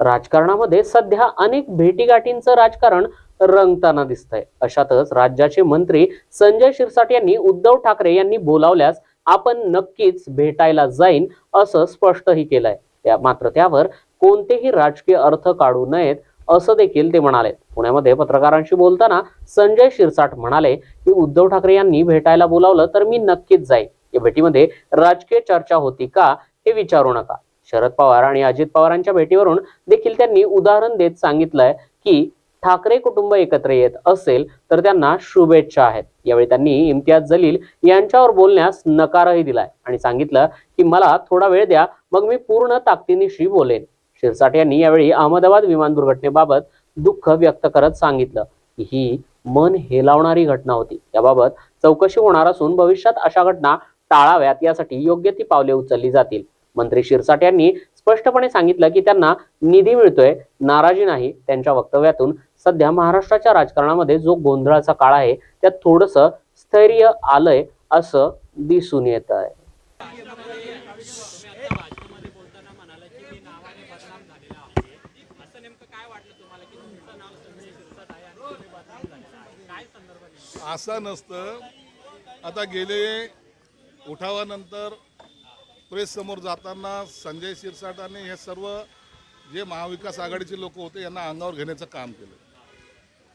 राजकारणामध्ये सध्या अनेक भेटीगाठींचं राजकारण रंगताना दिसतंय. अशातच राज्याचे मंत्री संजय शिरसाट यांनी उद्धव ठाकरे यांनी बोलावल्यास आपण नक्कीच भेटायला जाईन असं स्पष्टही केलंय. त्या मात्र त्यावर कोणतेही राजकीय अर्थ काढू नयेत असं देखील ते म्हणाले पुण्यामध्ये पत्रकारांशी बोलताना संजय शिरसाट म्हणाले की उद्धव ठाकरे यांनी भेटायला बोलावलं तर मी नक्कीच जाईन. या भेटीमध्ये राजकीय चर्चा होती का हे विचारू नका. शरद पवार आणि अजित पवारांच्या भेटीवरून देखील त्यांनी उदाहरण देत सांगितलंय की ठाकरे कुटुंब एकत्र येत असेल तर त्यांना शुभेच्छा आहेत. यावेळी त्यांनी इम्तियाज जलील यांच्यावर बोलण्यास नकारही दिलाय आणि सांगितलं की मला थोडा वेळ द्या मग मी पूर्ण ताकदीनिशी बोलेन. शिरसाट यांनी यावेळी अहमदाबाद विमान दुर्घटनेबाबत दुःख व्यक्त करत सांगितलं की ही मन हेलावणारी घटना होती. याबाबत चौकशी होणार असून भविष्यात अशा घटना टाळाव्यात यासाठी योग्य ती पावले उचलली जातील. मंत्री शिरसाट यांनी स्पष्टपणे सांगितलं की त्यांना निधी मिळतोय नाराजी नाही त्यांच्या वक्तव्यातून सध्या महाराष्ट्राच्या राजकारणामध्ये जो गोंधळाचा काळ आहे त्यात थोडस स्थैर्य आलंय असं दिसून येत आहे असं असं नसतं आता गेले उठावानंतर प्रेससमोर जाताना संजय शिरसाटाने हे सर्व जे महाविकास आघाडीचे लोक होते यांना अंगावर घेण्याचं काम केलं.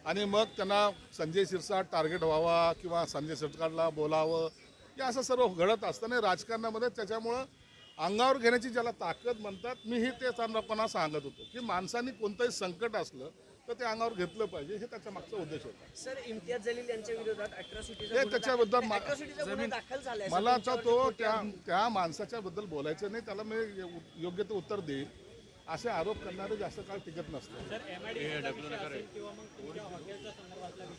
आणि मग त्यांना संजय शिरसाट टार्गेट व्हावा किंवा संजय शिरसाटला बोलावं हे असं सर्व घडत असताना राजकारणामध्ये त्याच्यामुळं अंगावर घेण्याची ज्याला ताकद म्हणतात मीही ते चांगलापणा सांगत होतो की माणसाने कोणतंही संकट असलं तर ते अंगावर घेतलं पाहिजे हे त्याच्या मागचा उद्देश होता. सर इम्तियाज जलील यांच्या विरोधात अट्रॉसिटीचा हे गुन्हा त्याच्याबद्दल दाखल- मा- झालाय मला आता तो त्या. त्या माणसाच्या बद्दल बोलायचं नाही त्याला मी योग्य ते उत्तर देईल असे आरोप करणारे जास्त काळ टिकत नसतात. विषय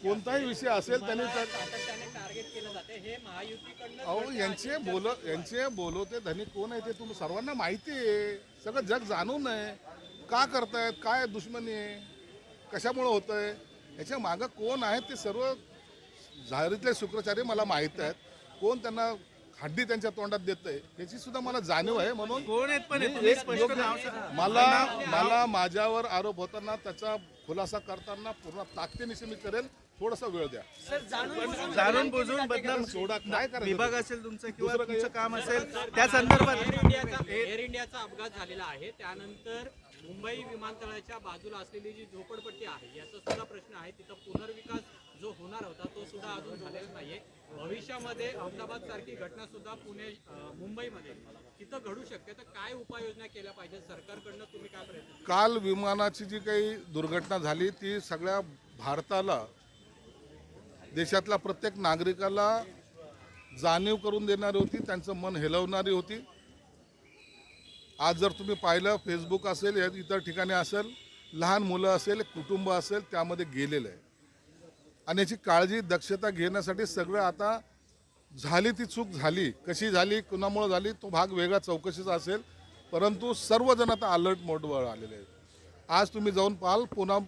कोणताही विषय असेल त्यांनी तुम्हाला त्या- सातत्याने टार्गेट केलं जाते हे महायुतीकडनं अहो यांचे बोल यांचे बोलवते धनी कोण आहे ते तुम्ही सर्वांना माहिती आहे. सगळं जग जाणून आहे. का करतायत? काय दुश्मनी आहे? कशामुळं होत आहे याच्या मागं कोण आहेत ते सर्व झारीतले शुक्राचार्य मला माहीत आहेत. कोण त्यांना हड्डी त्यांच्या तोंडात देत आहे याची सुद्धा मला जाणीव आहे म्हणून कोण आहेत पण हे? मी तुम्ही एक स्पष्ट योग्य- नाव सांगा. मला मला माझ्यावर आरोप होताना त्याचा खुलासा करताना पूर्ण ताकदीनिशी मी करेल. थोडासा वेळ द्या. सर जाणून बुजून बदनाम सोडा. काय करायचं विभाग असेल तुमचं किंवा दुसरं काही- तुमचं काम असेल त्या संदर्भात एअर इंडियाचा एअर इंडियाचा अपघात झालेला आहे. त्यानंतर मुंबई विमानतळाच्या बाजूला असलेली जी झोपडपट्टी आहे याचा सुद्धा प्रश्न आहे. तिथं पुनर्विकास जो होणार होता तो सुद्धा अजून झालेला नाहीये. भविष्यामध्ये अहमदाबाद सारखी घटना सुद्धा पुणे मुंबईमध्ये तिथं घडू शकते. तर काय उपाययोजना केल्या पाहिजे सरकारकडनं तुम्ही काय प्रयत्न काल विमानाची जी काही दुर्घटना झाली ती सगळ्या भारताला देशातल्या प्रत्येक नागरिकाला जाणीव करून देणारी होती त्यांचं मन हेलवणारी होती. आज जर तुम्ही पाहिलं फेसबुक असेल या इतर ठिकाणी असेल लहान मुलं असेल कुटुंब असेल त्यामध्ये गेलेलं आहे. आणि याची काळजी दक्षता घेण्यासाठी सगळं आता झाली ती चूक झाली. कशी झाली कुणामुळं झाली तो भाग वेगळा चौकशीचा असेल. परंतु सर्वजण आता अलर्ट मोडवर आलेले आहेत. आज तुम्ही जाऊन पाहाल पुन्हा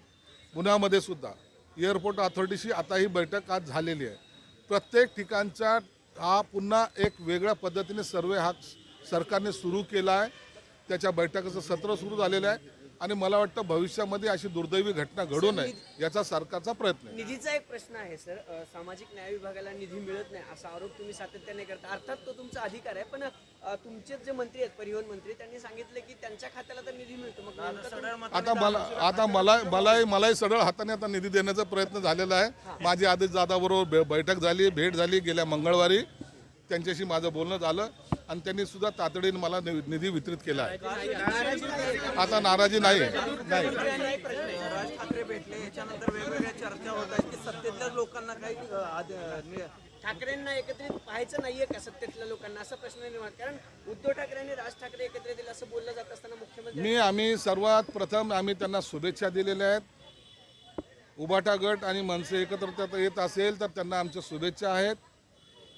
पुण्यामध्ये सुद्धा. एअरपोर्ट अथॉरिटीशी आता ही बैठक आज झालेली आहे. प्रत्येक ठिकाणच्या हा पुन्हा एक वेगळ्या पद्धतीने सर्वे हा सरकारने सुरू केला आहे. त्याच्या बैठकीचं सत्र सुरू झालेलं आहे आणि मला वाटतं भविष्यामध्ये अशी दुर्दैवी घटना घडू नये याचा सरकारचा प्रयत्न आहे. निधीचा एक प्रश्न आहे सर. सामाजिक न्याय विभागाला निधी मिळत नाही असा आरोप तुम्ही सातत्याने करता. अर्थात तो तुमचा अधिकार आहे पण तुमचे जे मंत्री आहेत परिवहन मंत्री त्यांनी सांगितलं की त्यांच्या खात्याला तर निधी मिळतो. आता मला आता मला मलाही मलाही सरळ हाताने आता निधी देण्याचा प्रयत्न झालेला आहे. माझी आदेश जादाबरोबर बे- बैठक झाली भेट झाली गेल्या मंगळवारी. त्यांच्याशी माझं बोलणं झालं. आणि त्यांनी सुद्धा तातडीने मला नि- निधी वितरित केला आहे. आता नाराजी नाही. नाही. राज ठाकरे भेटले याच्यानंतर वेगवेगळ्या चर्चा होत आहेत. की सत्तेतल्या लोकांना काही अ, आद- अ, नि- ठाकरेंना एकत्रित पाहायचं नाहीये का सत्तेतल्या लोकांना? असा प्रश्न निर्माण. कारण उद्धव ठाकरे आणि राज ठाकरे एकत्र येतील असं बोललं जात असताना मुख्यमंत्री मी आम्ही सर्वात प्रथम आम्ही त्यांना शुभेच्छा दिलेल्या आहेत. उबाटा गट आणि मनसे एकत्र येत असेल तर त्यांना आमच्या शुभेच्छा आहेत.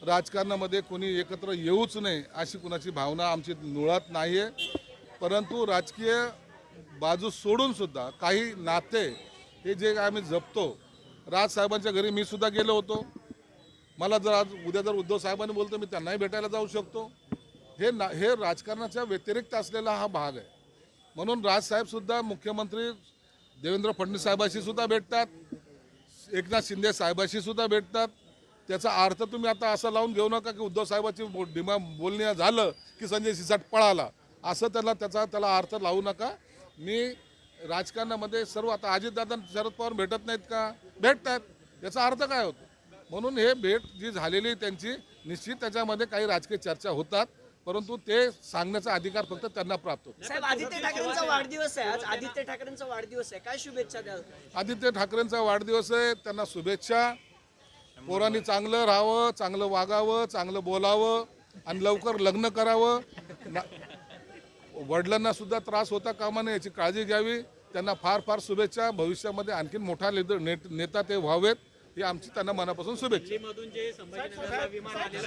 राजकारणामध्ये कोणी एकत्र येऊच नाही अशी कुणाची भावना आमची मुळात नाही आहे परंतु राजकीय बाजू सोडून सुद्धा काही नाते हे जे आम्ही जपतो राजसाहेबांच्या घरी मी सुद्धा गेलो होतो. मला जर आज उद्या जर उद्धव साहेबांनी बोलतो मी त्यांनाही भेटायला जाऊ शकतो. हे ना हे राजकारणाच्या व्यतिरिक्त असलेला हा भाग आहे. म्हणून राजसाहेबसुद्धा मुख्यमंत्री देवेंद्र फडणवीस साहेबाशी सुद्धा भेटतात. एकनाथ शिंदे साहेबाशी सुद्धा भेटतात. त्याचा अर्थ तुम्ही आता असं लावून घेऊ नका की उद्धव साहेबाची डिमा बोलणे झालं की संजय सिसाट पळाला. असं त्याला त्याचा त्याला अर्थ लावू नका. मी राजकारणामध्ये सर्व आता अजितदादा शरद पवार भेटत नाहीत का? भेटतात. याचा अर्थ काय होतो? म्हणून हे भेट जी झालेली त्यांची निश्चित त्याच्यामध्ये काही राजकीय चर्चा होतात परंतु ते सांगण्याचा अधिकार फक्त त्यांना प्राप्त होतो. साहेब आदित्य ठाकरेंचा वाढदिवस आहे. आज आदित्य ठाकरेंचा वाढदिवस आहे. काय शुभेच्छा द्याल? आदित्य ठाकरेंचा वाढदिवस आहे. त्यांना शुभेच्छा. पोरांनी चांगलं राहावं चांगलं वागावं चांगलं बोलावं आणि लवकर लग्न करावं. वडिलांना सुद्धा त्रास होता कामा नये याची काळजी घ्यावी. त्यांना फार फार शुभेच्छा. भविष्यामध्ये आणखीन मोठा नेता ते व्हावेत. ही आमची त्यांना मनापासून शुभेच्छा.